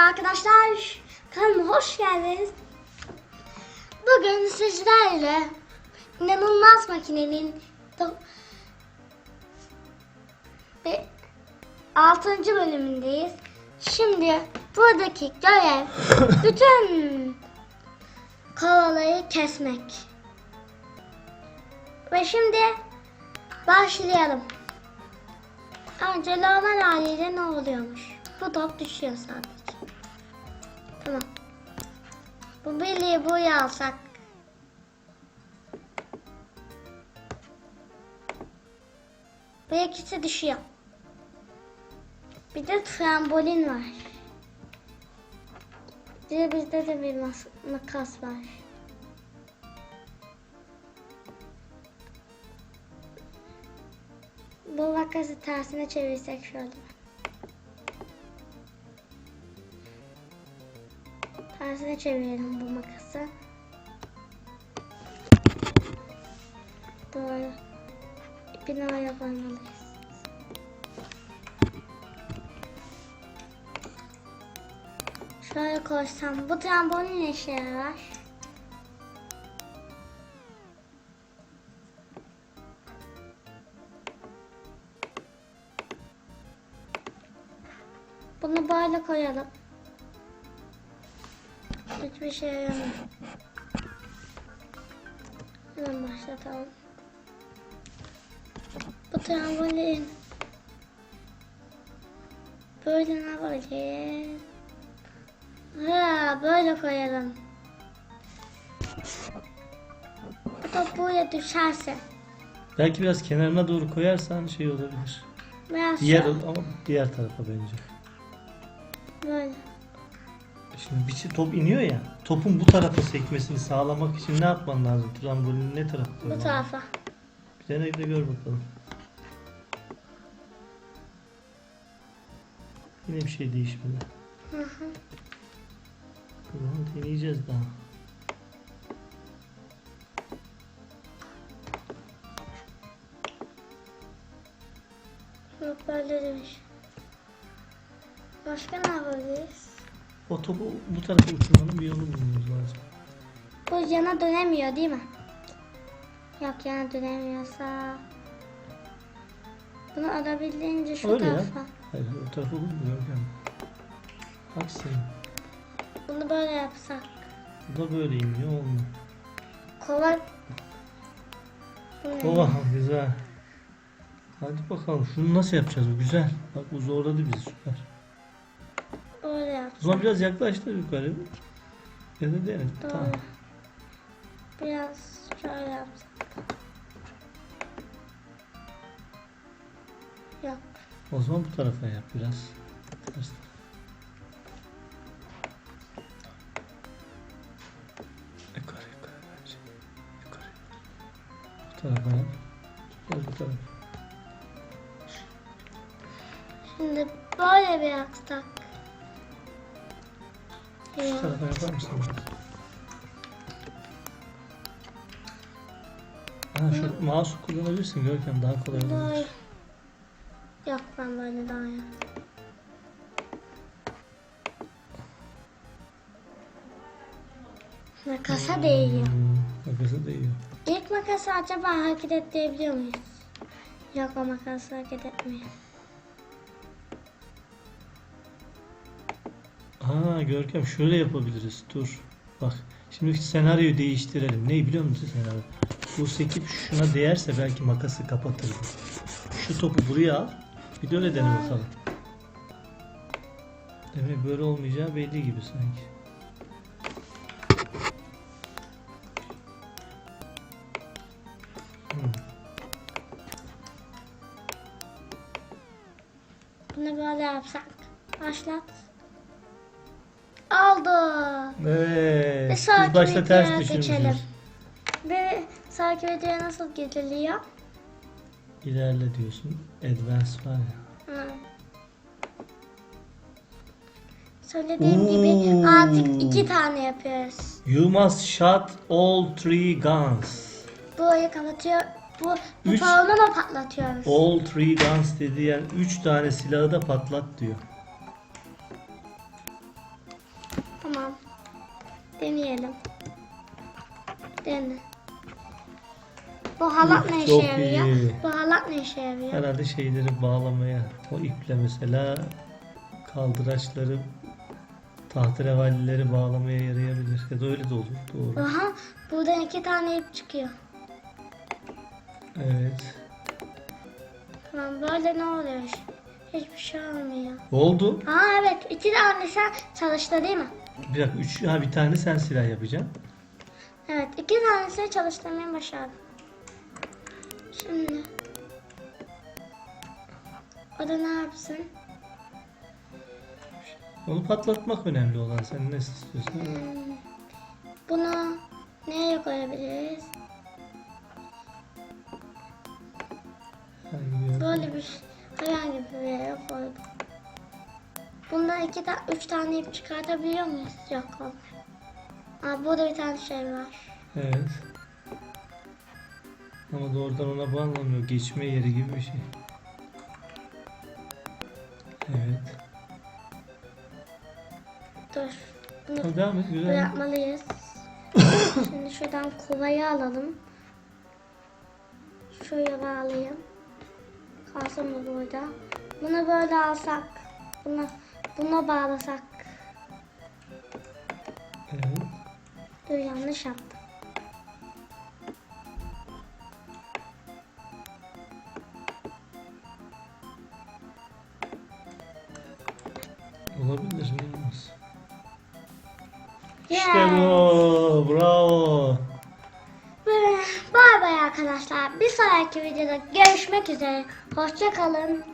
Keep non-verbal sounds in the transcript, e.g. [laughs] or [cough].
arkadaşlar. Kanalıma hoş geldiniz. Bugün sizlerle inanılmaz makinenin to- ve 6. bölümündeyiz. Şimdi buradaki görev [laughs] bütün kovalayı kesmek. Ve şimdi başlayalım. Önce normal haliyle ne oluyormuş? Bu top düşüyor sadece. Tamam. Bu birliği buraya alsak. Bu ikisi düşüyor. Bir de trambolin var. Bir de bizde de bir makas var. Bu makası tersine çevirsek şöyle. Tersine çevirelim bu makası. Doğru. İpini oraya koymalıyız. Şöyle koysam. Bu trambolin ne işe yarar? Bunu böyle koyalım. Hiçbir şey yaramıyor. Hemen başlatalım. Bu trambolin. Böyle ne yapacağız? Ha, böyle koyalım. Bu top buraya düşerse. Belki biraz kenarına doğru koyarsan şey olabilir. Biraz Diğer şu- ama diğer tarafa bence. böyle. Şimdi bir şey top iniyor ya. Topun bu tarafa sekmesini sağlamak için ne yapman lazım? Trambolinin ne tarafta? Bu tarafa. Bir dene de gör bakalım. Yine bir şey değişmedi. Hı hı. Tamam deneyeceğiz daha. Yok böyle demiş. Başka ne yapabiliriz? O topu bu tarafa uçurmanın bir yolunu bulmamız lazım. Bu yana dönemiyor değil mi? Yok yana dönemiyorsa. Bunu alabildiğince şu Öyle ya. tarafa. Hayır o tarafa bulmuyor yani. Aksi. Bunu böyle yapsak. Bu da böyle iniyor olmuyor. Kova. Oha güzel. Hadi bakalım şunu nasıl yapacağız bu güzel. Bak bu zorladı bizi süper. Böyle O zaman biraz yaklaştır yukarı. Ya da dene. Doğru. Tamam. Biraz şöyle yapsak. Yok. O zaman bu tarafa yap biraz. Ters. Yukarı yukarı bence. Yukarı. Bu tarafa yap. Biraz bu tarafa. Şimdi böyle bir Şu Yok. tarafa yapar mısın? Ha, şu mouse kullanabilirsin Görkem daha kolay olur. Yok ben böyle daha iyi. Makasa değiyor. Hmm, makası değiyor. İlk makası acaba hareket ettirebiliyor muyuz? Yok o makas hareket etmiyor. Ha Görkem şöyle yapabiliriz. Dur. Bak. Şimdi senaryoyu değiştirelim. Ne biliyor musun senaryo? Bu sekip şuna değerse belki makası kapatır. Şu topu buraya al. Bir de öyle dene bakalım. Demek böyle olmayacağı belli gibi sanki. Bunu böyle yapsak. Başlat. Oldu. Evet. Biz sonraki başta ters düşünmüşüz. geçelim. Bir sonraki videoya nasıl gidiliyor? İlerle diyorsun. Advance var ya. Hı. Söylediğim gibi Oo. artık iki tane yapıyoruz. You must shot all three guns. Bu ayı kapatıyor. Bu, bu Üç- balonu patlatıyoruz? All three guns dediği yani 3 tane silahı da patlat diyor. Tamam. Deneyelim. Dene. Bu halat ne işe yarıyor? Bu halat ne işe yarıyor? Herhalde şeyleri bağlamaya, o iple mesela kaldıraçları, tahterevallileri bağlamaya yarayabilir. Ya da öyle de olur. Doğru. Aha buradan iki tane ip çıkıyor. Evet. Tamam böyle ne oluyor? Hiçbir şey olmuyor. Oldu. Aa evet iki tane sen çalıştı değil mi? Bir dakika. Üç, ha, bir tane sen silah yapacaksın. Evet iki tanesini çalıştırmayı başardım. Şimdi o da ne yapsın? Onu patlatmak önemli olan. Sen ne istiyorsun? Hmm, Bunu neye koyabiliriz? Böyle bir herhangi bir yere koydum. Bundan iki ta üç tane ip çıkartabiliyor muyuz? Yok olmuyor. Aa burada bir tane şey var. Evet. Ama doğrudan ona bağlanmıyor. Geçme yeri gibi bir şey. Evet. Dur. Bunu Tamam devam et. Güzel. bırakmalıyız. [coughs] Şimdi şuradan kovayı alalım. Şuraya bağlayayım. Kalsın bu burada. Bunu böyle alsak. Buna, buna bağlasak. Evet. Dur yanlış yaptım. Olabilir. niye olmaz? Yes. İşte bu. Bravo. Bay bay arkadaşlar. Bir sonraki videoda görüşmek üzere. Hoşça kalın.